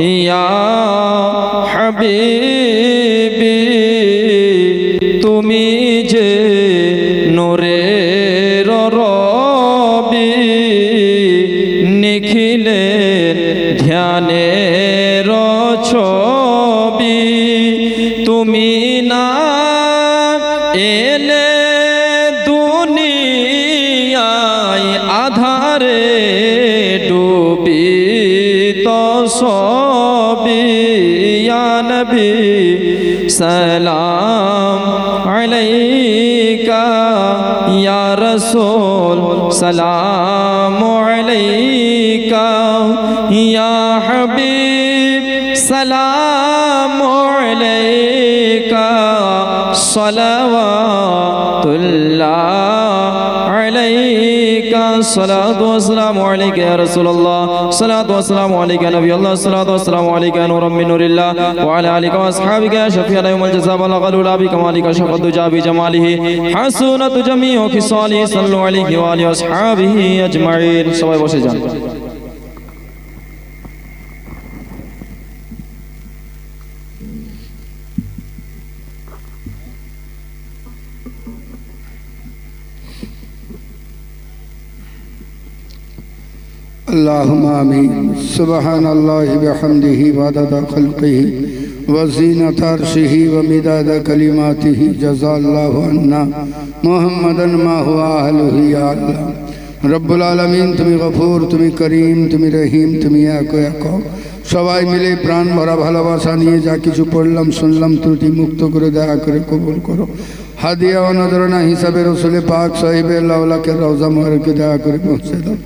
ইয়া হাবিবি, তুমি যে নূরের রবি নিখিলের ধ্যানের ছবি, তুমি না এলে দুনিয়ায় আধারে ডুবি তো سلام علیکہ یا رسول سلام علیکہ یا حبیب سلام علیکہ صلوات اللہ علیہ সালাতু ওয়াসসালামু আলাইকা ইয়া রাসূলুল্লাহ সালাতু ওয়াসসালামু আলাইকা নবী আল্লাহ সালাতু ওয়াসসালামু আলাইকা নূরুম মিন নূরিল্লাহ ওয়া আলা আলিকা ওয়া আসহাবিকা শাফিয়ানা ইয়াউমাল জাযা বালাগাল উলা বিকামালিকা শাফাতু জাবি জামালিহি হাসুনাতু জামিউ খিসালিহি সাল্লু আলাইহি ওয়া আলিহি ওয়া আসহাবিহি আজমাইন সবাই বসে যান اللهم آمين سبحان الله بحمده وعدد خلقه وزينة عرشه ومداد كلماته جزا الله عنا محمدا ما هو أهله يا الله রব্বুল আলমিন তুমি গফুর তুমি করিম তুমি রহিম তুমি এক এক সবাই মিলে প্রাণ ভরা ভালোবাসা নিয়ে যা কিছু পড়লাম শুনলাম ত্রুটি মুক্ত করে দয়া করে কবুল করো হাদিয়া অনদরণা হিসাবে রসুলে পাক সাহেবের লাউলাকে রওজা মোহরকে দয়া করে পৌঁছে দাও।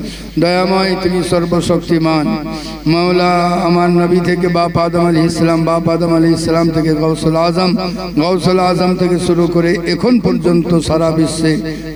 দয়াময় তুমি সর্বশক্তিমান। মাওলা, আমার নবী থেকে বাপ আদম আলী ইসলাম বাপ আদম আলী ইসলাম থেকে গৌসুল আজম গৌসুল আজম থেকে শুরু করে এখন পর্যন্ত সারা বিশ্বে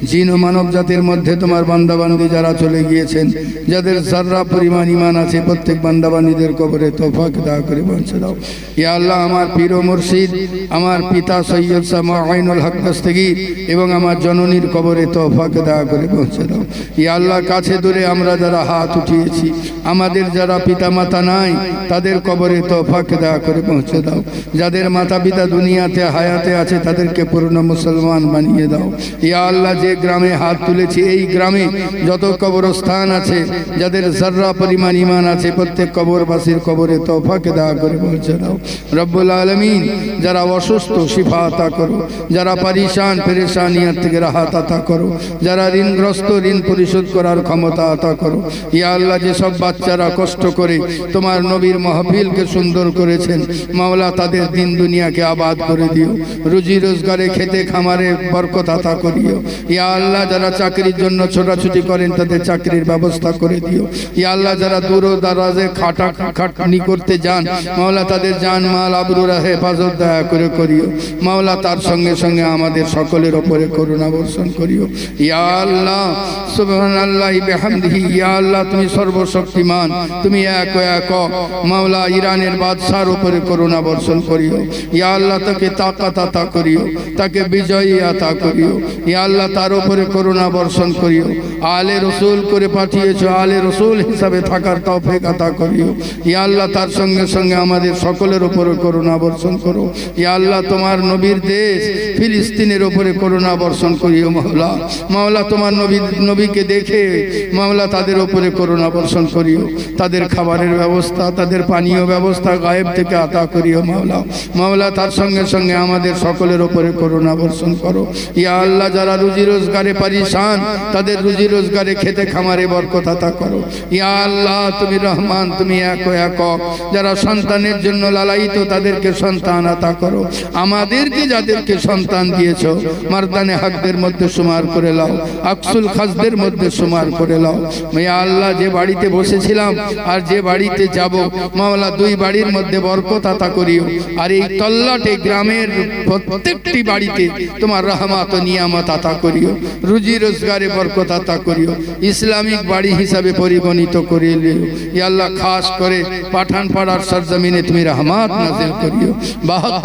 জিন ও মানব জাতির মধ্যে তোমার বান্দাবান্দি যারা চলে গিয়েছেন, যাদের সাররা পরিমাণ ইমান আছে, প্রত্যেক বান্দাবান্দিদের কবরে তোফাকে দয়া করে পৌঁছে দাও। ইয়া আল্লাহ, আমার পীর ও মুর্শিদ, আমার পিতা সৈয়দ শাহ আইনুল হক দস্তগীর এবং আমার জননীর কবরে তোফাকে দয়া করে পৌঁছে দাও। ইয়া আল্লাহ কাছে দূরে আমরা যারা হাত উঠিয়েছি, আমাদের যারা পিতা মাতা নাই, তাদের কবরে তোফাকে দয়া করে পৌঁছে দাও। যাদের মাতা পিতা দুনিয়াতে, হায়াতে আছে, তাদেরকে পূর্ণ মুসলমান বানিয়ে দাও। ইয়া আল্লাহ, যে গ্রামে হাত তুলেছি, এই গ্রামে যত কবরস্থান আছে, যাদের জর্রা পরিমাণ ইমান আছে, প্রত্যেক কবরবাসীর কবরে তোফাকে দয়া করে পৌঁছে দাও। রব্বুল আলমিন, যারা অসুস্থ, শিফা আতা করো, যারা পারিশান পেরেশানিয়ার থেকে রাহাত আতা করো। যারা ঋণগ্রস্ত, ঋণ পরিশোধ করার ক্ষমতা আতা করো। ইয়া আল্লাহ, যেসব বাচ্চারা কষ্ট করে তোমার নবীর মহফিলকে সুন্দর করেছেন, মাওলা তাদের দিন দুনিয়াকে আবাদ করে দিও। রুজি রোজগারে, খেতে খামারে বরকত আতা করিও। ইয়া আল্লাহ, যারা চাকরির জন্য ছোটাছুটি করেন, তাদের চাকরির ব্যবস্থা করে দিও। ইয়া আল্লাহ, যারা দূর দারাজে খাটা খাটনি করতে যান, মাওলা তাদের জান মাল আবরুরা হেফাজত দয়া করে করিও। মাওলা তার সঙ্গে সঙ্গে আমাদের সকলের ওপরে করুণা বর্ষণ করিও। ইয়া আল্লাহ তুমি তার বর্ষণ করিও। রসুল করে রসুল হিসাবে থাকার করিও। তার সঙ্গে সঙ্গে আমাদের সকলের উপরে করুণা বর্ষণ করো। ইয়া আল্লাহ, তোমার নবীর দেশ ফিলিস্তিনের ওপরে করোনা বর্ষণ করিও মাওলা। মাওলা, তোমার নবী নবীকে দেখে মাওলা তাদের ওপরে করোনা বর্ষণ করিও। তাদের খাবারের ব্যবস্থা, তাদের পানীয় ব্যবস্থা গায়েব থেকে আতা করিও মাওলা। মাওলা, তার সঙ্গে সঙ্গে আমাদের সকলের ওপরে করোনা বর্ষণ করো। ইয়া আল্লাহ, যারা রুজি রোজগারে পারিশান, তাদের রুজি রোজগারে খেতে খামারে বরকত আতা করো। ইয়া আল্লাহ, তুমি রহমান, তুমি এক এক। যারা সন্তানের জন্য লালায়িত, তাদেরকে সন্তান আতা করো। আমাদেরকে যাদেরকে সন্তান দিয়েছ। মারদানে হাকদের মধ্যে সুমার করে লাও। আকসুল খাসদের মধ্যে সুমার করে লাও। ইয়া আল্লাহ, যে বাড়িতে বসেছিলাম আর যে বাড়িতে যাব মামলা দুই বাড়ির মধ্যে বরকত আতা করিও। আর এই তল্লাটে গ্রামের প্রত্যেকটি বাড়িতে তোমার রহমাত নিয়ামত আতা করিও। রুজি রোজগারে বরকত আতা করিও। ইসলামিক বাড়ি হিসাবে পরিগণিত ইয়া আল্লাহ, খাস করে পাঠান পাড়ার সরজমিনে তুমি রহমাত নাজিল করিও। বাহাত